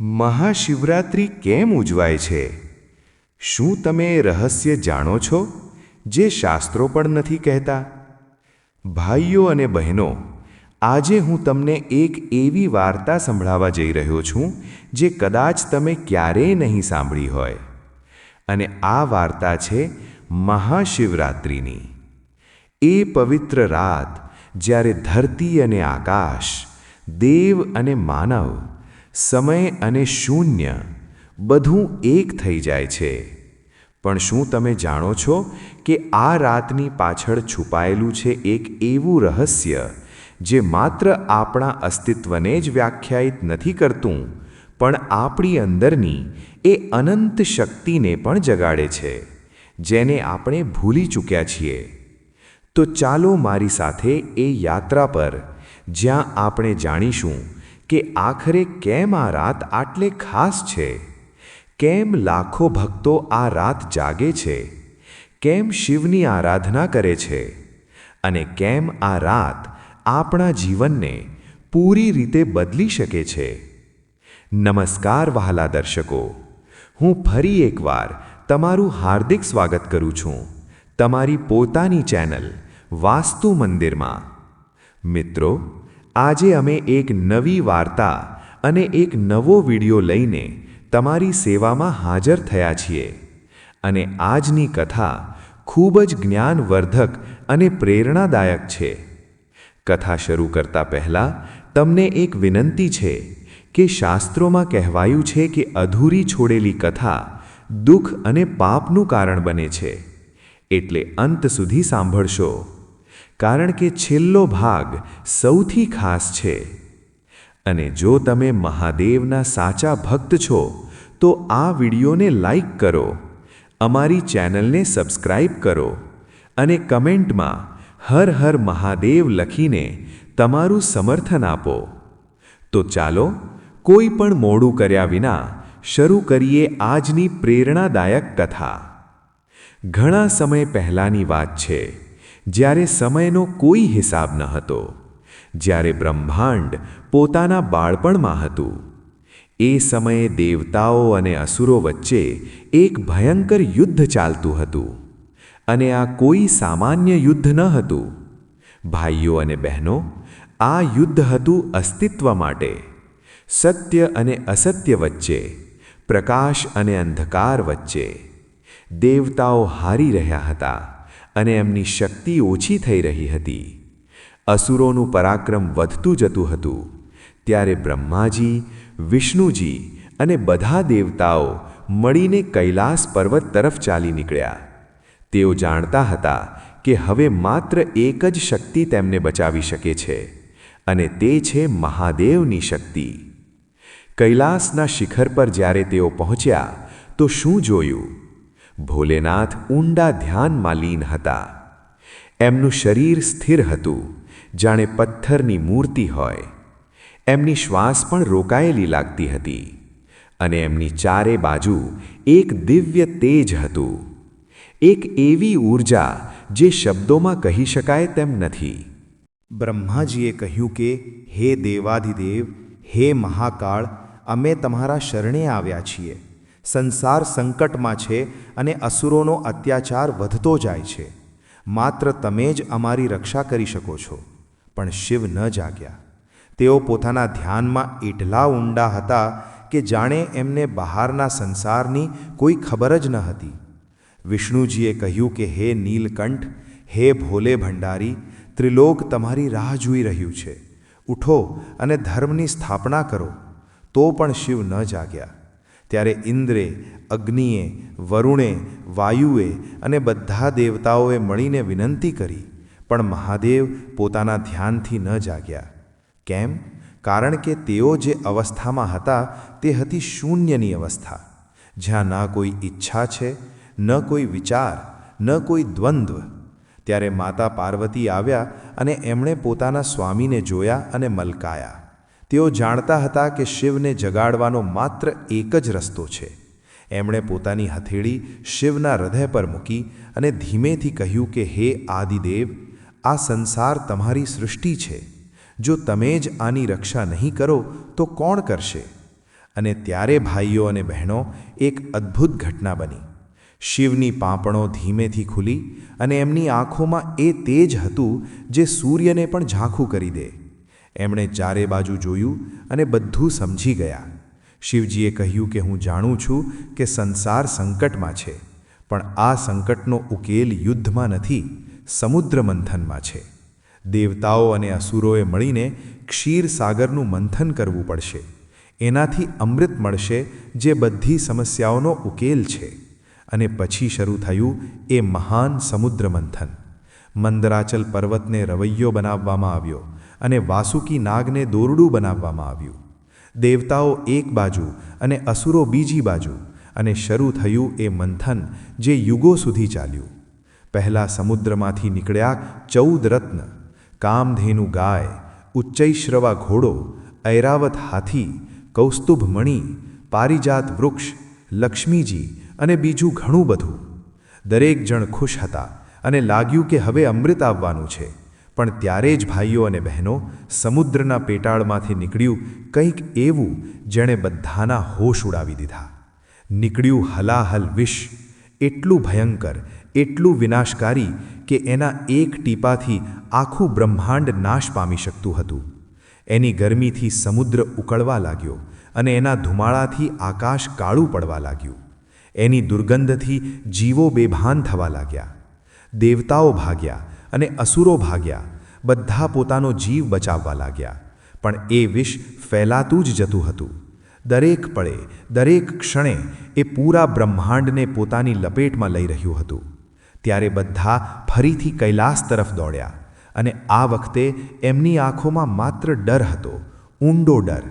મહાશિવરાત્રિ કેમ ઉજવાય છે? શું તમે રહસ્ય જાણો છો, જે શાસ્ત્રો પણ નથી કહેતા? ભાઈઓ અને બહેનો, આજે હું તમને એક એવી વાર્તા સંભળાવા જઈ રહ્યો છું, જે કદાચ તમે ક્યારેય નહીં સાંભળી હોય. અને આ વાર્તા છે મહાશિવરાત્રિની. એ પવિત્ર રાત જ્યારે ધરતી અને આકાશ, દેવ અને માનવ સમય અને શૂન્ય બધું એક થઈ જાય છે. પણ શું તમે જાણો છો કે આ રાતની પાછળ છુપાયેલું છે એક એવું રહસ્ય જે માત્ર આપણા અસ્તિત્વને જ વ્યાખ્યાયિત નથી કરતું, પણ આપણી અંદરની એ અનંત શક્તિને પણ જગાડે છે, જેને આપણે ભૂલી ચૂક્યા છીએ? તો ચાલો મારી સાથે એ યાત્રા પર, જ્યાં આપણે જાણીશું કે આખરે કેમ આ રાત આટલે ખાસ છે? કેમ લાખો ભક્તો આ રાત જાગે છે? કેમ શિવની આરાધના કરે છે? અને કેમ આ રાત આપણા જીવનને પૂરી રીતે બદલી શકે છે? નમસ્કાર વહાલા દર્શકો, હું ફરી એકવાર તમારું હાર્દિક સ્વાગત કરું છું તમારી પોતાની ચેનલ વાસ્તુ મંદિરમાં. મિત્રો આજે અમે એક નવી વાર્તા અને એક નવો વિડિયો લઈને તમારી સેવામાં હાજર થયા છીએ. અને આજની કથા ખૂબ જ જ્ઞાનવર્ધક અને પ્રેરણાદાયક છે. કથા શરૂ કરતા પહેલાં તમને એક વિનંતી છે કે શાસ્ત્રોમાં કહેવાયું છે કે અધૂરી છોડેલી કથા દુઃખ અને પાપનું કારણ બને છે. એટલે અંત સુધી સાંભળશો. કારણ કે છેલ્લો ભાગ સૌથી ખાસ છે. અને જો તમે મહાદેવના સાચા ભક્ત છો, તો આ વિડીયોને લાઈક કરો, અમારી ચેનલને સબસ્ક્રાઇબ કરો અને કમેન્ટમાં હર હર મહાદેવ લખીને તમારું સમર્થન આપો. તો ચાલો, કોઈ પણ મોડું કર્યા વિના શરૂ કરીએ આજની પ્રેરણાદાયક કથા. ઘણા સમય પહેલાંની વાત છે. જ્યારે સમયનો કોઈ હિસાબ ન હતો, જ્યારે બ્રહ્માંડ પોતાના બાળપણમાં હતું, એ સમયે દેવતાઓ અને અસુરો વચ્ચે એક ભયંકર યુદ્ધ ચાલતું હતું અને આ કોઈ સામાન્ય યુદ્ધ ન હતું. ભાઈઓ અને બહેનો, આ યુદ્ધ હતું અસ્તિત્વ માટે. સત્ય અને અસત્ય વચ્ચે, પ્રકાશ અને અંધકાર વચ્ચે. દેવતાઓ હારી રહ્યા હતા. અને એમની શક્તિ ઓછી થઈ રહી હતી. અસુરોનું પરાક્રમ વધતું જતું હતું. ત્યારે બ્રહ્માજી, વિષ્ણુજી અને બધા દેવતાઓ મળીને કૈલાસ પર્વત તરફ ચાલી નીકળ્યા. તેઓ જાણતા હતા કે હવે માત્ર એક જ શક્તિ તેમને બચાવી શકે છે, અને તે છે મહાદેવની શક્તિ. કૈલાસના શિખર પર જ્યારે તેઓ પહોંચ્યા, તો શું જોયું? ભોલેનાથ ઊંડા ધ્યાનમાં લીન હતા. એમનું શરીર સ્થિર હતું, જાણે પથ્થરની મૂર્તિ હોય. એમની શ્વાસ પણ રોકાયેલી લાગતી હતી અને એમની ચારે બાજુ એક દિવ્ય તેજ હતું. એક એવી ઊર્જા જે શબ્દોમાં કહી શકાય તેમ નથી. બ્રહ્માજીએ કહ્યું કે, હે દેવાધિદેવ, હે મહાકાળ, અમે તમારા શરણે આવ્યા છીએ. સંસાર સંકટમાં છે અને અસુરોનો અત્યાચાર વધતો જાય છે. માત્ર તમે જ અમારી રક્ષા કરી શકો છો. પણ શિવ ન જાગ્યા. તેઓ પોતાના ધ્યાનમાં એટલા ઊંડા હતા કે જાણે એમને બહારના સંસારની કોઈ ખબર જ ન હતી. વિષ્ણુજીએ કહ્યું કે, હે નીલકંઠ, હે ભોલે ભંડારી, ત્રિલોક તમારી રાહ જોઈ રહ્યું છે. ઉઠો અને ધર્મની સ્થાપના કરો. તો પણ શિવ ન જાગ્યા. ત્યારે ઇન્દ્રે, અગ્નિએ, વરુણે, વાયુએ અને બધા દેવતાઓએ મળીને વિનંતી કરી, પણ મહાદેવ પોતાના ધ્યાનથી ન જાગ્યા. કેમ? કારણ કે તેઓ જે અવસ્થામાં હતા તે હતી શૂન્યની અવસ્થા. જ્યાં ના કોઈ ઈચ્છા છે, ન કોઈ વિચાર, ન કોઈ દ્વંદ્વ. ત્યારે માતા પાર્વતી આવ્યા અને એમણે પોતાના સ્વામીને જોયા અને મલકાયા. તેઓ જાણતા હતા કે શિવને જગાડવાનો માત્ર એક જ રસ્તો છે. એમણે પોતાની હથેળી શિવના હૃદય પર મૂકી અને ધીમેથી કહ્યું કે, હે આદિદેવ, આ સંસાર તમારી સૃષ્ટિ છે. જો તમે જ આની રક્ષા નહીં કરો, તો કોણ કરશે? અને ત્યારે ભાઈઓ અને બહેનો એક અદ્ભુત ઘટના બની. શિવની પાંપણો ધીમેથી ખુલી અને એમની આંખોમાં એ તેજ હતું જે સૂર્યને પણ ઝાંખું કરી દે. એમણે ચારે બાજુ જોયું અને બધું સમજી ગયા. શિવજીએ કહ્યું કે હું જાણું છું કે સંસાર સંકટમાં છે, પણ આ સંકટનો ઉકેલ યુદ્ધમાં નથી, સમુદ્ર મંથનમાં છે. દેવતાઓ અને અસુરોએ મળીને ક્ષીરસાગરનું મંથન કરવું પડશે. એનાથી અમૃત મળશે જે બધી સમસ્યાઓનો ઉકેલ છે. અને પછી શરૂ થયું એ મહાન સમુદ્ર મંથન. મંદરાચલ પર્વતને રવૈયો બનાવવામાં આવ્યો. અને વાસુકી નાગને દોરડું બનાવવામાં આવ્યું. દેવતાઓ એક બાજુ અને અસુરો બીજી બાજુ અને શરૂ થયું એ મંથન જે યુગો સુધી ચાલ્યું. પહેલાં સમુદ્રમાંથી નીકળ્યા ચૌદ રત્ન, કામધેનુ ગાય, ઉચ્ચૈશ્રવા ઘોડો, ઐરાવત હાથી, કૌસ્તુભ મણિ, પારિજાત વૃક્ષ, લક્ષ્મીજી અને બીજું ઘણું બધું. દરેક જણ ખુશ હતા અને લાગ્યું કે હવે અમૃત આવવાનું છે. પણ ત્યારે જ ભાઈઓ અને બહેનો સમુદ્રના પેટાળમાંથી નીકળ્યું કંઈક એવું જેણે બધાના હોશ ઉડાવી દીધા. નીકળ્યું હલાહલ વિષ, એટલું ભયંકર, એટલું વિનાશકારી કે એના એક ટીપાથી આખું બ્રહ્માંડ નાશ પામી શકતું હતું. એની ગરમીથી સમુદ્ર ઉકળવા લાગ્યો અને એના ધુમાળાથી આકાશ કાળું પડવા લાગ્યું. એની દુર્ગંધથી જીવો બેભાન થવા લાગ્યા. દેવતાઓ ભાગ્યા અને અસુરો ભાગ્યા. બધા પોતાનો જીવ બચાવવા લાગ્યા. પણ એ વિષ ફેલાતું જ જતું હતું. દરેક પળે, દરેક ક્ષણે એ પૂરા બ્રહ્માંડને પોતાની લપેટમાં લઈ રહ્યું હતું. ત્યારે બધા ફરીથી કૈલાસ તરફ દોડ્યા અને આ વખતે એમની આંખોમાં માત્ર ડર હતો, ઊંડો ડર.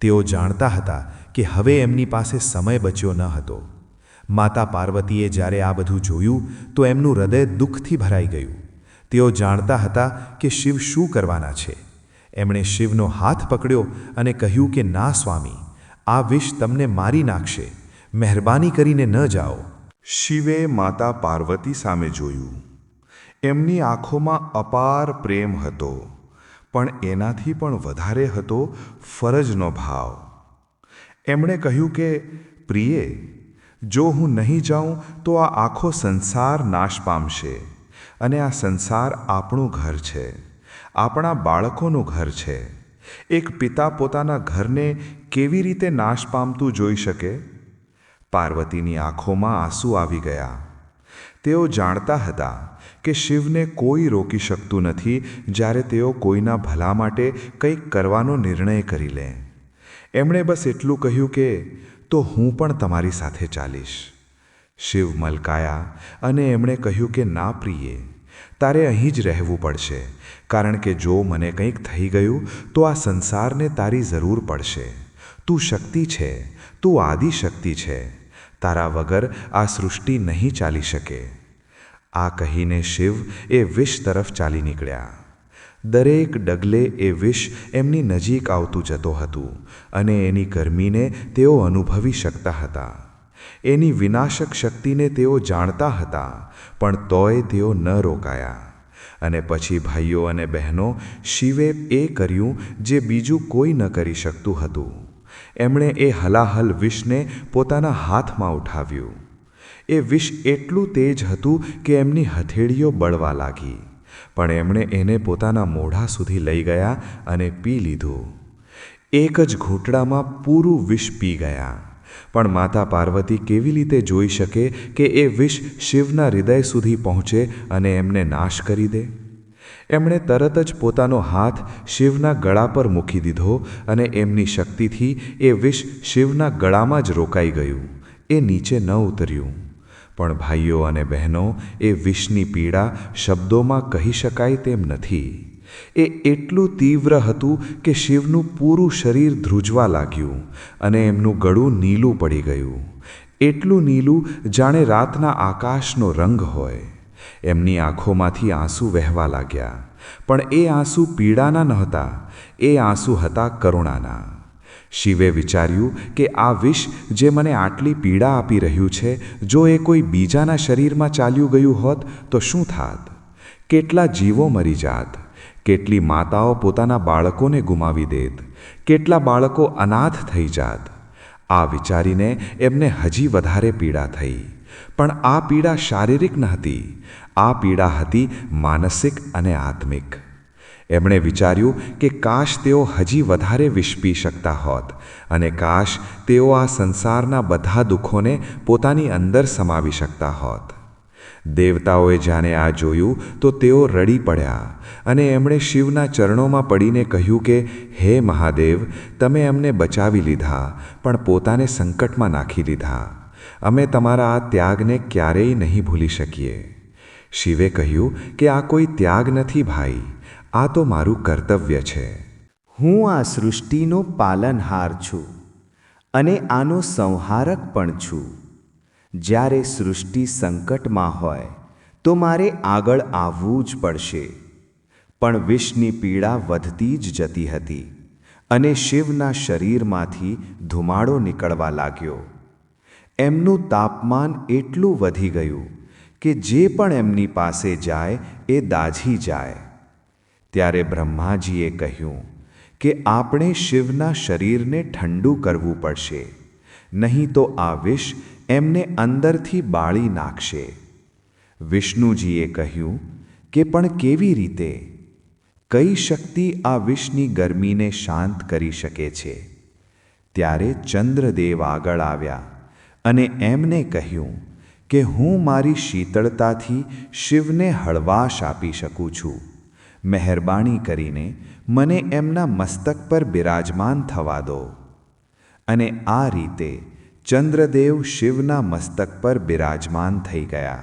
તેઓ જાણતા હતા કે હવે એમની પાસે સમય બચ્યો ન હતો. માતા પાર્વતીએ જ્યારે આ બધું જોયું તો એમનું હૃદય દુઃખથી ભરાઈ ગયું. તેઓ જાણતા હતા કે શિવ શું કરવાના છે. એમણે શિવનો હાથ પકડ્યો અને કહ્યું કે, ના, સ્વામી, આ વિષ તમને મારી નાખશે. મહેરબાની કરીને ન જાઓ. શિવે માતા પાર્વતી સામે જોયું. એમની આંખોમાં અપાર પ્રેમ હતો, પણ એનાથી પણ વધારે હતો ફરજનો ભાવ. એમણે કહ્યું કે, પ્રિયે, જો હું નહીં જાઉં તો આ આખો સંસાર નાશ પામશે. અને આ સંસાર આપણું ઘર છે. આપણા બાળકોનું ઘર છે. એક પિતા પોતાના ઘરને કેવી રીતે નાશ પામતું જોઈ શકે? પાર્વતીની આંખોમાં આંસુ આવી ગયા. તેઓ જાણતા હતા કે શિવને કોઈ રોકી શકતું નથી જ્યારે તેઓ કોઈના ભલા માટે કંઈક કરવાનો નિર્ણય કરી લે. એમણે બસ એટલું કહ્યું કે, તો હું પણ તમારી સાથે ચાલીશ. શિવ મલકાયા અને એમણે કહ્યું કે, ના પ્રિયે, તારે અહીં જ રહેવું પડશે, કારણ કે જો મને કંઈક થઈ ગયું, તો આ સંસારને તારી જરૂર પડશે. તું શક્તિ છે, તું આદિશક્તિ છે. તારા વગર આ સૃષ્ટિ નહીં ચાલી શકે. આ કહીને શિવ એ વિષ તરફ ચાલી નીકળ્યા. દરેક ડગલે એ વિષ એમની નજીક આવતું જતો હતું અને એની ગરમીને તેઓ અનુભવી શકતા હતા. એની વિનાશક શક્તિને તેઓ જાણતા હતા, પણ તોય તેઓ ન રોકાયા. અને પછી ભાઈઓ અને બહેનો શિવે એ કર્યું જે બીજું કોઈ ન કરી શકતું હતું. એમણે એ હલાહલ વિષને પોતાના હાથમાં ઉઠાવ્યું. એ વિષ એટલું તેજ હતું કે એમની હથેળીઓ બળવા લાગી. પણ એમણે એને પોતાના મોઢા સુધી લઈ ગયા અને પી લીધું. એક જ ઘૂંટડામાં પૂરું વિષ પી ગયા. પણ માતા પાર્વતી કેવી રીતે જોઈ શકે કે એ વિષ શિવના હૃદય સુધી પહોંચે અને એમને નાશ કરી દે? એમણે તરત જ પોતાનો હાથ શિવના ગળા પર મૂકી દીધો અને એમની શક્તિથી એ વિષ શિવના ગળામાં જ રોકાઈ ગયું. એ નીચે ન ઉતર્યું. પણ ભાઈઓ અને બહેનો, એ વિષની પીડા શબ્દોમાં કહી શકાય તેમ નથી. એ એટલું તીવ્ર હતું કે શિવનું પૂરું શરીર ધ્રુજવા લાગ્યું અને એમનું ગળું નીલું પડી ગયું. એટલું નીલું જાણે રાતના આકાશનો રંગ હોય. એમની આંખોમાંથી આંસુ વહેવા લાગ્યા. પણ એ આંસુ પીડાના નહોતા, એ આંસુ હતા કરુણાના. શિવે વિચાર્યું કે આ વિષ જે મને આટલી પીડા આપી રહ્યું છે, જો એ કોઈ બીજાના શરીરમાં ચાલ્યું ગયું હોત તો શું થાત? કેટલા જીવો મરી જાત? કેટલી માતાઓ પોતાના બાળકોને ગુમાવી દેત, કેટલા બાળકો અનાથ થઈ જાત. આ વિચારીને એમને હજી વધારે પીડા થઈ. પણ આ પીડા શારીરિક ન હતી આ પીડા હતી માનસિક અને આત્મિક. એમણે વિચાર્યું કે કાશ તેઓ હજી વધારે વિષ પી શકતા હોત અને કાશ તેઓ આ સંસારના બધા દુઃખોને પોતાની અંદર સમાવી શકતા હોત. દેવતાઓએ જાણે આ જોયું તો તેઓ રડી પડ્યા અને એમણે શિવના ચરણોમાં પડીને કહ્યું કે, હે મહાદેવ, તમે અમને બચાવી લીધા, પણ પોતાને સંકટમાં નાખી લીધા. અમે તમારા આ ત્યાગને ક્યારેય નહીં ભૂલી શકીએ. શિવે કહ્યું કે, આ કોઈ ત્યાગ નથી ભાઈ, આ તો મારું કર્તવ્ય છે. હું આ સૃષ્ટિનો પાલનહાર છું અને આનો સંહારક પણ છું. જ્યારે સૃષ્ટિ સંકટમાં હોય, તો મારે આગળ આવવું જ પડશે. પણ વિષની પીડા વધતી જ જતી હતી અને શિવના શરીરમાંથી ધુમાડો નીકળવા લાગ્યો. એમનું તાપમાન એટલું વધી ગયું કે જે પણ એમની પાસે જાય એ દાઝી જાય. ત્યારે બ્રહ્માજીએ કહ્યું કે આપણે શિવના શરીરને ઠંડુ કરવું પડશે, નહીં તો આ વિષ એમને અંદરથી બાળી નાખશે. વિષ્ણુજીએ કહ્યું કે પણ કેવી રીતે? કઈ શક્તિ આ વિષની ગરમીને શાંત કરી શકે છે? ત્યારે ચંદ્રદેવ આગળ આવ્યા અને એમને કહ્યું કે હું મારી શીતળતાથી શિવને હળવાશ આપી શકું છું. મહેરબાની કરીને મને એમના મસ્તક પર બિરાજમાન થવા દો. અને આ રીતે ચંદ્રદેવ શિવના મસ્તક પર બિરાજમાન થઈ ગયા.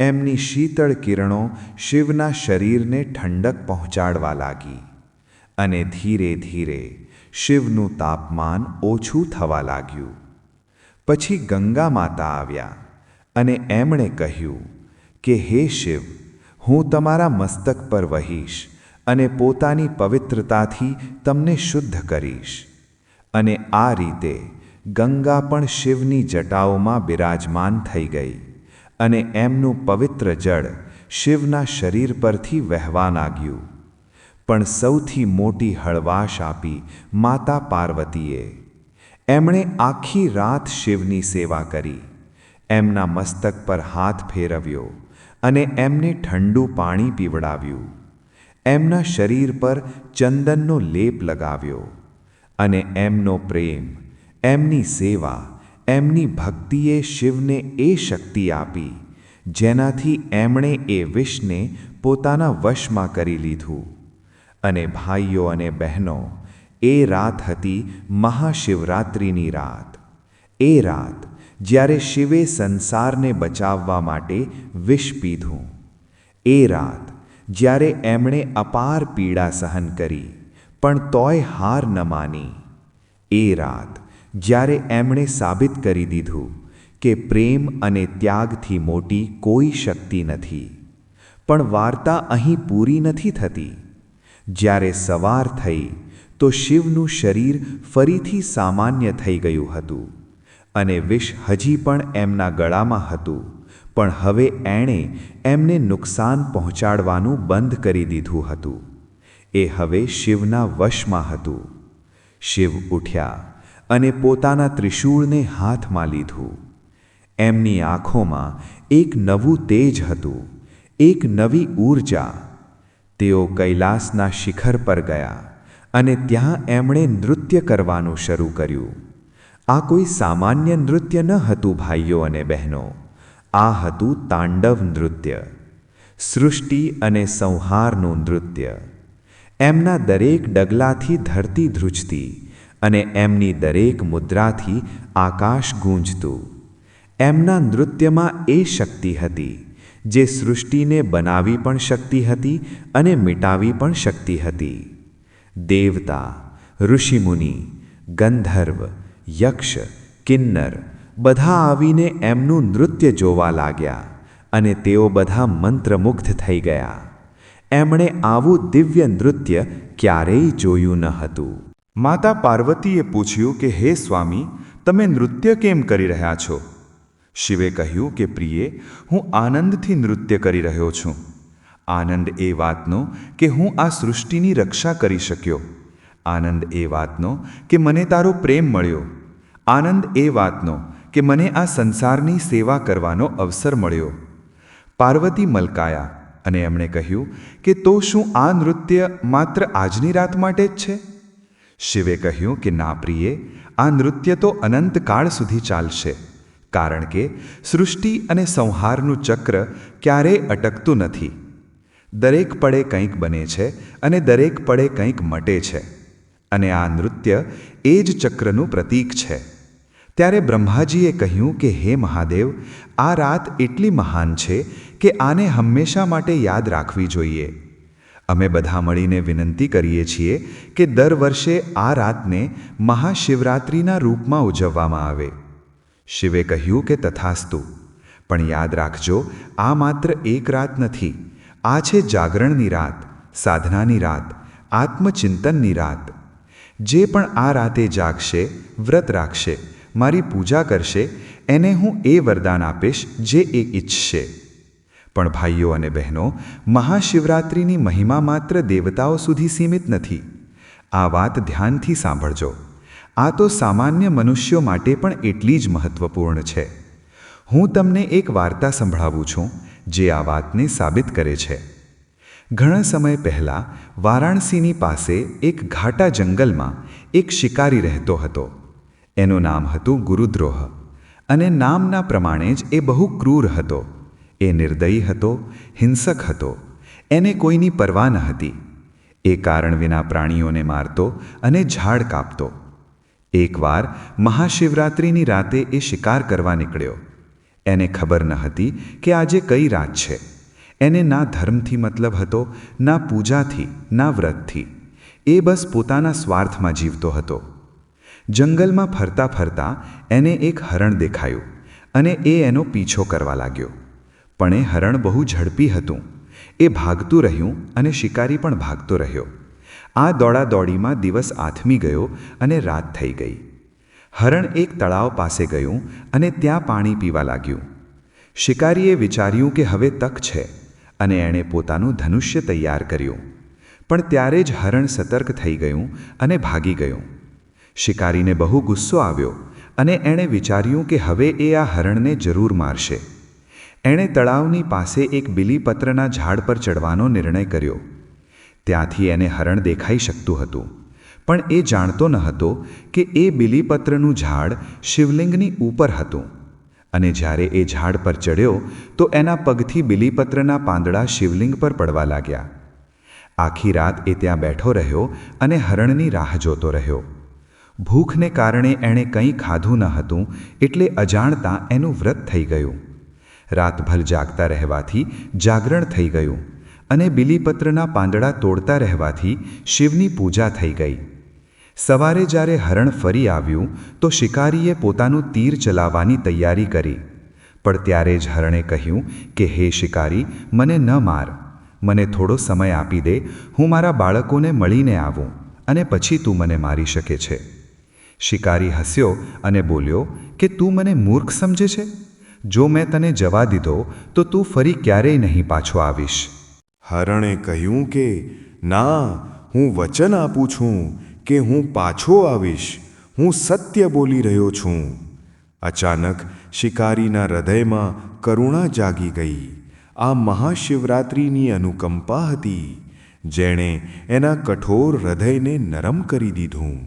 એમની શીતળ કિરણો શિવના શરીરને ઠંડક પહોંચાડવા લાગી અને ધીરે ધીરે શિવનું તાપમાન ઓછું થવા લાગ્યું. પછી ગંગા માતા આવ્યા અને એમણે કહ્યું કે, હે શિવ, હું તમારા મસ્તક પર વહીશ અને પોતાની પવિત્રતાથી તમને શુદ્ધ કરીશ અને આ રીતે ગંગા પણ શિવની જટાઓમાં બિરાજમાન થઈ ગઈ અને એમનું પવિત્ર જળ શિવના શરીર પરથી વહેવા લાગ્યું. પણ સૌથી મોટી હળવાશ આપી માતા પાર્વતીએ એમણે આખી રાત શિવની સેવા કરી. એમના મસ્તક પર હાથ ફેરવ્યો અને એમને ઠંડુ પાણી પીવડાવ્યું. એમના શરીર પર ચંદનનો લેપ લગાવ્યો અને એમનો પ્રેમ એમની સેવા, એમની ભક્તિએ શિવને એ શક્તિ આપી, જેનાથી એમણે એ વિષને પોતાના વશમાં કરી લીધું. અને ભાઈઓ અને બહેનો, એ રાત હતી મહાશિવરાત્રિની રાત. એ રાત જ્યારે શિવે સંસારને બચાવવા માટે વિષ પીધું. એ રાત જ્યારે એમણે અપાર પીડા સહન કરી, પણ તોય હાર ન માની. એ રાત જ્યારે એમણે સાબિત કરી દીધું કે પ્રેમ અને ત્યાગથી મોટી કોઈ શક્તિ નથી. પણ વાર્તા અહીં પૂરી નથી થતી. જ્યારે સવાર થઈ, તો શિવનું શરીર ફરીથી સામાન્ય થઈ ગયું હતું અને વિષ હજી પણ એમના ગળામાં હતું. પણ હવે એણે એમને નુકસાન પહોંચાડવાનું બંધ કરી દીધું હતું. એ હવે શિવના વશમાં હતું. શિવ ઉઠ્યા. અને પોતાના ત્રિશૂળને હાથમાં લીધું. એમની આંખોમાં એક નવું તેજ હતું, એક નવી ઊર્જા તેઓ કૈલાસના શિખર પર ગયા અને ત્યાં એમણે નૃત્ય કરવાનું શરૂ કર્યું. આ કોઈ સામાન્ય નૃત્ય ન હતું, ભાઈઓ અને બહેનો. આ હતું તાંડવ નૃત્ય, સૃષ્ટિ અને સંહારનું નૃત્ય. એમના દરેક ડગલાથી ધરતી ધ્રુજતી અને એમની દરેક મુદ્રાથી આકાશ ગૂંજતું. એમના નૃત્યમાં એ શક્તિ હતી, જે સૃષ્ટિને બનાવી પણ શક્તિ હતી અને મિટાવી પણ શક્તિ હતી. દેવતા, ઋષિમુનિ, ગંધર્વ, યક્ષ, કિન્નર, બધા આવીને એમનું નૃત્ય જોવા લાગ્યા અને તેઓ બધા મંત્રમુગ્ધ થઈ ગયા. એમણે આવું દિવ્ય નૃત્ય ક્યારેય જોયું ન હતું. માતા પાર્વતીએ પૂછ્યું કે, હે સ્વામી, તમે નૃત્ય કેમ કરી રહ્યા છો? શિવે કહ્યું કે, પ્રિયે, હું આનંદથી નૃત્ય કરી રહ્યો છું. આનંદ એ વાતનો કે હું આ સૃષ્ટિની રક્ષા કરી શક્યો. આનંદ એ વાતનો કે મને તારો પ્રેમ મળ્યો. આનંદ એ વાતનો કે મને આ સંસારની સેવા કરવાનો અવસર મળ્યો. પાર્વતી મલકાયા અને એમણે કહ્યું કે, તો શું આ નૃત્ય માત્ર આજની રાત માટે જ છે? શિવે કહ્યું કે, ના પ્રિયે, આ નૃત્ય તો અનંતકાળ સુધી ચાલશે. કારણ કે સૃષ્ટિ અને સંહારનું ચક્ર ક્યારેય અટકતું નથી. દરેક પડે કંઈક બને છે અને દરેક પડે કંઈક મટે છે. અને આ નૃત્ય એ જ ચક્રનું પ્રતીક છે. ત્યારે બ્રહ્માજીએ કહ્યું કે, હે મહાદેવ, આ રાત એટલી મહાન છે કે આને હંમેશા માટે યાદ રાખવી જોઈએ. અમે બધા મળીને વિનંતી કરીએ છીએ કે દર વર્ષે આ રાતને મહાશિવરાત્રિના રૂપમાં ઉજવવામાં આવે. શિવે કહ્યું કે તથાસ્તુ. પણ યાદ રાખજો, આ માત્ર એક રાત નથી. આ છે જાગરણની રાત, સાધનાની રાત, આત્મચિંતનની રાત. જે પણ આ રાતે જાગશે, વ્રત રાખશે, મારી પૂજા કરશે, એને હું એ વરદાન આપીશ જે એ ઈચ્છશે. પણ ભાઈઓ અને બહેનો, મહાશિવરાત્રિની મહિમા માત્ર દેવતાઓ સુધી સીમિત નથી. આ વાત ધ્યાનથી સાંભળજો. આ તો સામાન્ય મનુષ્યો માટે પણ એટલી જ મહત્વપૂર્ણ છે. હું તમને એક વાર્તા સંભળાવું છું, જે આ વાતને સાબિત કરે છે. ઘણા સમય પહેલાં વારાણસીની પાસે એક ઘાટા જંગલમાં એક શિકારી રહેતો હતો. એનું નામ હતું ગુરુદ્રોહ અને નામના પ્રમાણે જ એ બહુ ક્રૂર હતો. એ નિર્દયી હતો, હિંસક હતો, એને કોઈની પરવા ન હતી. એ કારણ વિના પ્રાણીઓને મારતો અને ઝાડ કાપતો. એકવાર મહાશિવરાત્રિની રાતે એ શિકાર કરવા નીકળ્યો. એને ખબર ન હતી કે આજે કઈ રાત છે. એને ના ધર્મથી મતલબ હતો, ના પૂજાથી, ના વ્રતથી. એ બસ પોતાના સ્વાર્થમાં જીવતો હતો. જંગલમાં ફરતા ફરતા એને એક હરણ દેખાયું અને એ એનો પીછો કરવા લાગ્યો. પણ એ હરણ બહુ ઝડપી હતું. એ ભાગતું રહ્યું અને શિકારી પણ ભાગતો રહ્યો. આ દોડાદોડીમાં દિવસ આથમી ગયો અને રાત થઈ ગઈ. હરણ એક તળાવ પાસે ગયું અને ત્યાં પાણી પીવા લાગ્યું. શિકારીએ વિચાર્યું કે હવે તક છે અને એણે પોતાનું ધનુષ્ય તૈયાર કર્યું. પણ ત્યારે જ હરણ સતર્ક થઈ ગયું અને ભાગી ગયું. શિકારીને બહુ ગુસ્સો આવ્યો અને એણે વિચાર્યું કે હવે એ આ હરણને જરૂર મારશે. એણે તળાવની પાસે એક બિલીપત્રના ઝાડ પર ચડવાનો નિર્ણય કર્યો. ત્યાંથી એને હરણ દેખાઈ શકતું હતું, પણ એ જાણતો ન હતો કે એ બિલીપત્રનું ઝાડ શિવલિંગની ઉપર હતું. અને જ્યારે એ ઝાડ પર ચડ્યો તો એના પગથી બિલીપત્રના પાંદડા શિવલિંગ પર પડવા લાગ્યા. આખી રાત એ ત્યાં બેઠો રહ્યો અને હરણની રાહ જોતો રહ્યો. ભૂખને કારણે એણે કંઈ ખાધું ન હતું એટલે અજાણતા એનું વ્રત થઈ ગયું. રાતભર જાગતા રહેવાથી જાગરણ થઈ ગયું અને બિલીપત્રના પાંદડા તોડતા રહેવાથી શિવની પૂજા થઈ ગઈ. સવારે જ્યારે હરણ ફરી આવ્યું તો શિકારીએ પોતાનું તીર ચલાવવાની તૈયારી કરી. પણ ત્યારે જ હરણે કહ્યું કે, હે શિકારી, મને ન માર. મને થોડો સમય આપી દે. હું મારા બાળકોને મળીને આવું અને પછી તું મને મારી શકે છે. શિકારી હસ્યો અને બોલ્યો કે, તું મને મૂર્ખ સમજે છે? જો મેં તને જવા દીધો, તો તું ફરી ક્યારેય નહીં પાછો આવીશ. હરણે કહ્યું કે, ના, હું વચન આપું છું કે હું પાછો આવીશ. હું સત્ય બોલી રહ્યો છું. અચાનક શિકારીના હૃદયમાં કરુણા જાગી ગઈ. આ મહાશિવરાત્રિની અનુકંપા હતી. જેણે એના કઠોર હૃદયને નરમ કરી દીધું.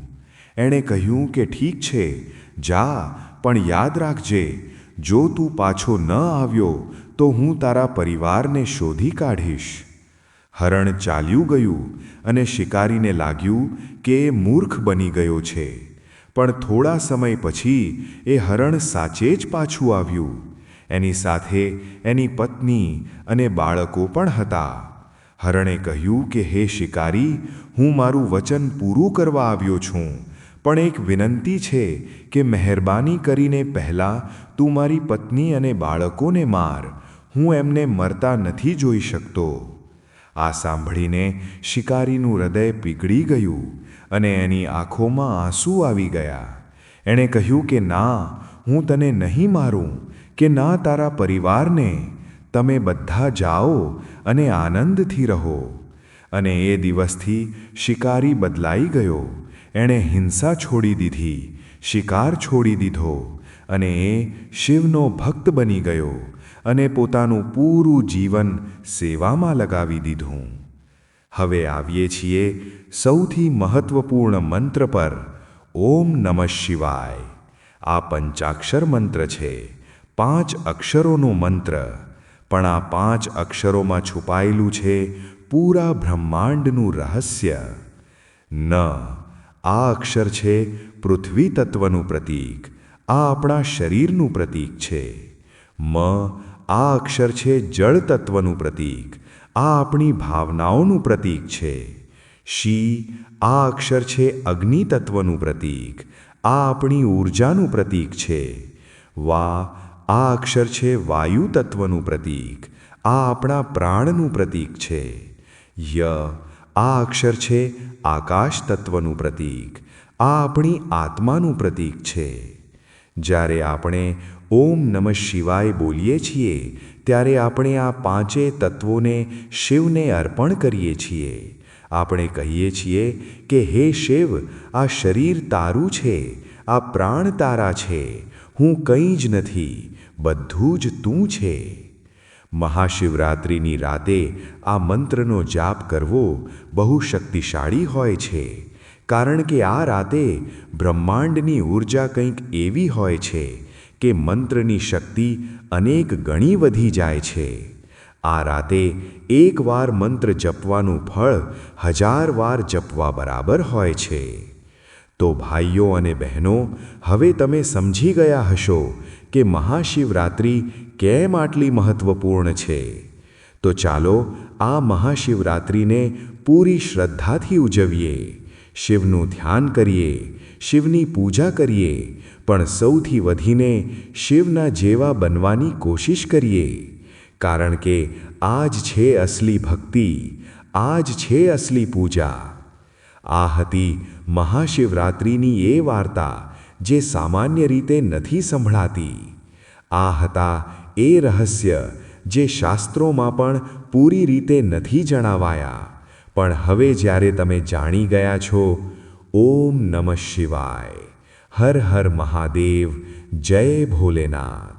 એણે કહ્યું કે ઠીક છે, જા, પણ યાદ રાખજે જો તું પાછો ન આવ્યો, તો હું તારા પરિવારને શોધી કાઢીશ. હરણ ચાલ્યું ગયું અને શિકારીને લાગ્યું કે એ મૂર્ખ બની ગયો છે. પણ થોડા સમય પછી એ હરણ સાચે જ પાછું આવ્યું. એની સાથે એની પત્ની અને બાળકો પણ હતા. હરણે કહ્યું કે, હે શિકારી, હું મારું વચન પૂરું કરવા આવ્યો છું. પણ એક વિનંતી છે કે મહેરબાની કરીને પહેલાં તું મારી પત્ની અને બાળકોને માર. હું એમને મરતા નથી જોઈ શકતો. આ સાંભળીને શિકારીનું હૃદય પીગળી ગયું અને એની આંખોમાં આંસુ આવી ગયા. એણે કહ્યું કે, ના, હું તને નહીં મારું, કે ના તારા પરિવારને. તમે બધા જાઓ અને આનંદથી રહો. અને એ દિવસથી શિકારી બદલાઈ ગયો. એણે હિંસા છોડી દીધી, શિકાર છોડી દીધો અને એ શિવનો ભક્ત બની ગયો અને પોતાનું પૂરું જીવન સેવામાં લગાવી દીધું. હવે આવીએ છીએ સૌથી મહત્વપૂર્ણ મંત્ર પર, ઓમ નમઃ શિવાય. આ પંચાક્ષર મંત્ર છે, પાંચ અક્ષરોનો મંત્ર. પણ આ પાંચ અક્ષરોમાં છુપાયેલું છે પૂરા બ્રહ્માંડનું રહસ્ય. ન આ અક્ષર છે પૃથ્વી તત્વનું પ્રતીક. આ આપણા શરીરનું પ્રતીક છે. મ, આ અક્ષર છે જળ તત્વનું પ્રતીક. આ આપણી ભાવનાઓનું પ્રતીક છે. શી, આ અક્ષર છે અગ્નિ તત્વનું પ્રતીક. આ આપણી ઊર્જાનું પ્રતીક છે. વા, આ અક્ષર છે વાયુ તત્વનું પ્રતીક. આ આપણા પ્રાણનું પ્રતીક છે. ય, આ અક્ષર છે આકાશ તત્વનું પ્રતીક. આ આપણી આત્માનું પ્રતીક છે. જ્યારે આપણે ઓમ નમઃ શિવાય બોલીએ છીએ, ત્યારે આપણે આ પાંચે તત્વોને શિવને અર્પણ કરીએ છીએ. આપણે કહીએ છીએ કે, હે શિવ, આ શરીર તારું છે, આ પ્રાણ તારા છે, હું કંઈ જ નથી, બધું જ તું છે. મહાશિવરાત્રિની રાતે આ મંત્રનો જાપ કરવો બહુ શક્તિશાળી હોય છે, કારણ કે આ રાતે બ્રહ્માંડની ઊર્જા કંઈક એવી હોય છે કે મંત્રની શક્તિ અનેક ગણી વધી જાય છે. આ રાતે એકવાર મંત્ર જપવાનું ફળ હજાર વાર જપવા બરાબર હોય છે. તો ભાઈઓ અને બહેનો, હવે તમે સમજી ગયા હશો કે મહાશિવરાત્રિ કેમ આટલી મહત્વપૂર્ણ છે? તો ચાલો આ મહાશિવરાત્રિને પૂરી શ્રદ્ધાથી ઉજવીએ. શિવનું ધ્યાન કરીએ, શિવની પૂજા કરીએ, પણ સૌથી વધીને શિવના જેવા બનવાની કોશિશ કરીએ. કારણ કે આ જ છે અસલી ભક્તિ આ જ છે અસલી પૂજા. આ હતી મહાશિવરાત્રિની એ વાર્તા જે સામાન્ય રીતે નથી સંભળાતી. આ હતા એ રહસ્ય, જે શાસ્ત્રોમાં પણ પૂરી રીતે નથી જણાવાયા. પણ હવે જ્યારે તમે જાણી ગયા છો, ઓમ નમઃ શિવાય. હર હર મહાદેવ, જય ભોલેનાથ.